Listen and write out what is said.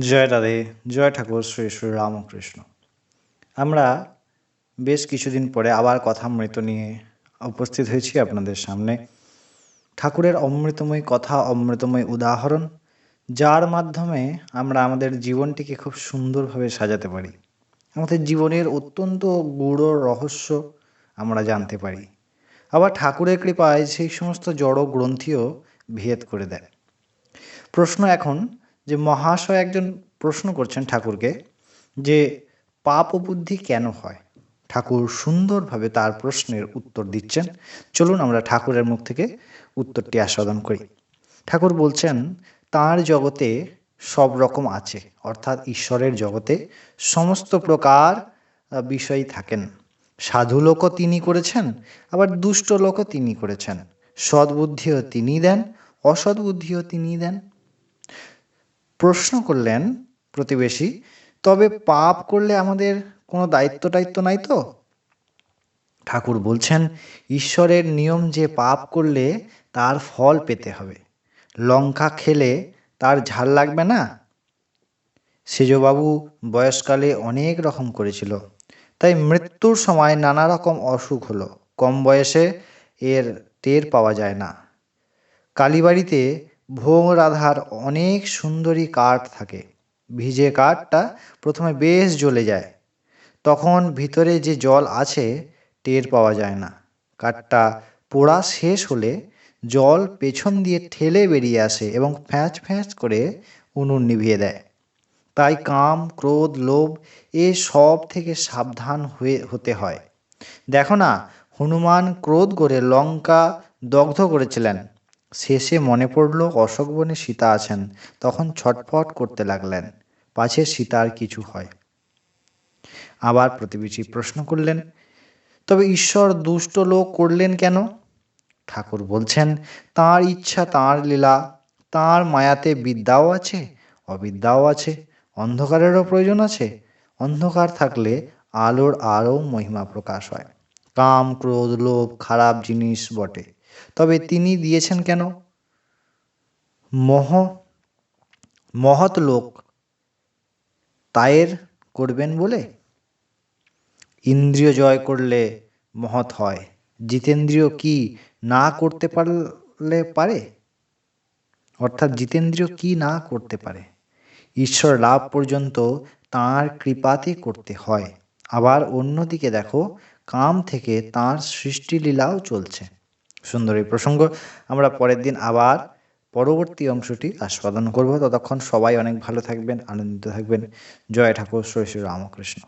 জয় রাধে, জয় ঠাকুর, শ্রী শ্রী রামকৃষ্ণ। আমরা বেশ কিছুদিন পরে আবার কথা মৃত নিয়ে উপস্থিত হয়েছি আপনাদের সামনে। ঠাকুরের অমৃতময় কথা, অমৃতময় উদাহরণ, যার মাধ্যমে আমরা আমাদের জীবনটিকে খুব সুন্দরভাবে সাজাতে পারি। আমাদের জীবনের অত্যন্ত গূঢ় রহস্য আমরা জানতে পারি। আবার ঠাকুরের কৃপায় সেই সমস্ত জড় গ্রন্থিও ভেদ করে দেয়। প্রশ্ন এখন যে মহাশয় একজন প্রশ্ন করছেন ঠাকুরকে যে পাপ বুদ্ধি কেন হয়? ঠাকুর সুন্দরভাবে তার প্রশ্নের উত্তর দিচ্ছেন। চলুন আমরা ঠাকুরের মুখ থেকে উত্তরটি আস্বাদন করি। ঠাকুর বলছেন, তার জগতে সব রকম আছে, অর্থাৎ ঈশ্বরের জগতে সমস্ত প্রকার বিষয় থাকেন। সাধু লোকও তিনি করেছেন, আবার দুষ্ট লোকও তিনি করেছেন। সদ্বুদ্ধিও তিনি দেন, অসদ্বুদ্ধিও তিনি দেন। প্রশ্ন করলেন প্রতিবেশী, তবে পাপ করলে আমাদের কোনো দায়িত্ব টাইত্ব নাই তো? ঠাকুর বলছেন, ঈশ্বরের নিয়ম যে পাপ করলে তার ফল পেতে হবে। লঙ্কা খেলে তার ঝাল লাগবে না? সেজবাবু বয়সকালে অনেক রকম করেছিল। তাই মৃত্যুর সময় নানা রকম অসুখ হলো। কম বয়সে এর টের পাওয়া যায় না। কালীবাড়িতে ভোগ রাধার অনেক সুন্দরী কাঠ থাকে। ভিজে কাঠটা প্রথমে বেশ জ্বলে যায়। তখন ভিতরে যে জল আছে, টের পাওয়া যায় না। কাঠটা পোড়া শেষ হলে জল পেছন দিয়ে ঠেলে বেরিয়ে আসে এবং ফ্যাঁচ ফ্যাঁচ করে উনুন নিভিয়ে দেয়। তাই কাম, ক্রোধ, লোভ, এ সব থেকে সাবধান হয়ে, হতে হয়। দেখো না, হনুমান ক্রোধ করে লঙ্কা দগ্ধ করেছিলেন। শেষে মনে পড়ল অশোক বনে সীতা আছেন, তখন ছটফট করতে লাগলেন। পাছে সীতার কিছু হয়। আবার প্রতিবেশী প্রশ্ন করলেন, তবে ঈশ্বর দুষ্ট লোক করলেন কেন? ঠাকুর বলছেন, তার ইচ্ছা, তার লীলা, তার মায়াতে বিদ্যাও আছে, অবিদ্যাও আছে, অন্ধকারেরও প্রয়োজন আছে। অন্ধকার থাকলে আলোর আরও মহিমা প্রকাশ হয়। কাম, ক্রোধ, লোভ, খারাপ জিনিস বটে। তবে তিনি দিয়েছেন কেন? মহ, মহৎ লোক তায়ের করবেন বলে? ইন্দ্রিয় জয় করলে মহৎ হয়, জিতেন্দ্রিয় কি না করতে পারলে পারে? অর্থাৎ জিতেন্দ্রিয় কি না করতে পারে? ঈশ্বর লাভ পর্যন্ত তাঁর কৃপাতে করতে হয়। আবার অন্যদিকে দেখো, কাম থেকে তাঁর সৃষ্টিলীলাও চলছে। সুন্দর এই প্রসঙ্গ। আমরা পরের দিন আবার পরবর্তী অংশটি আস্বাদন করব। ততক্ষণ সবাই অনেক ভালো থাকবেন, আনন্দিত থাকবেন। জয় ঠাকুর, শ্রী শ্রী রামকৃষ্ণ।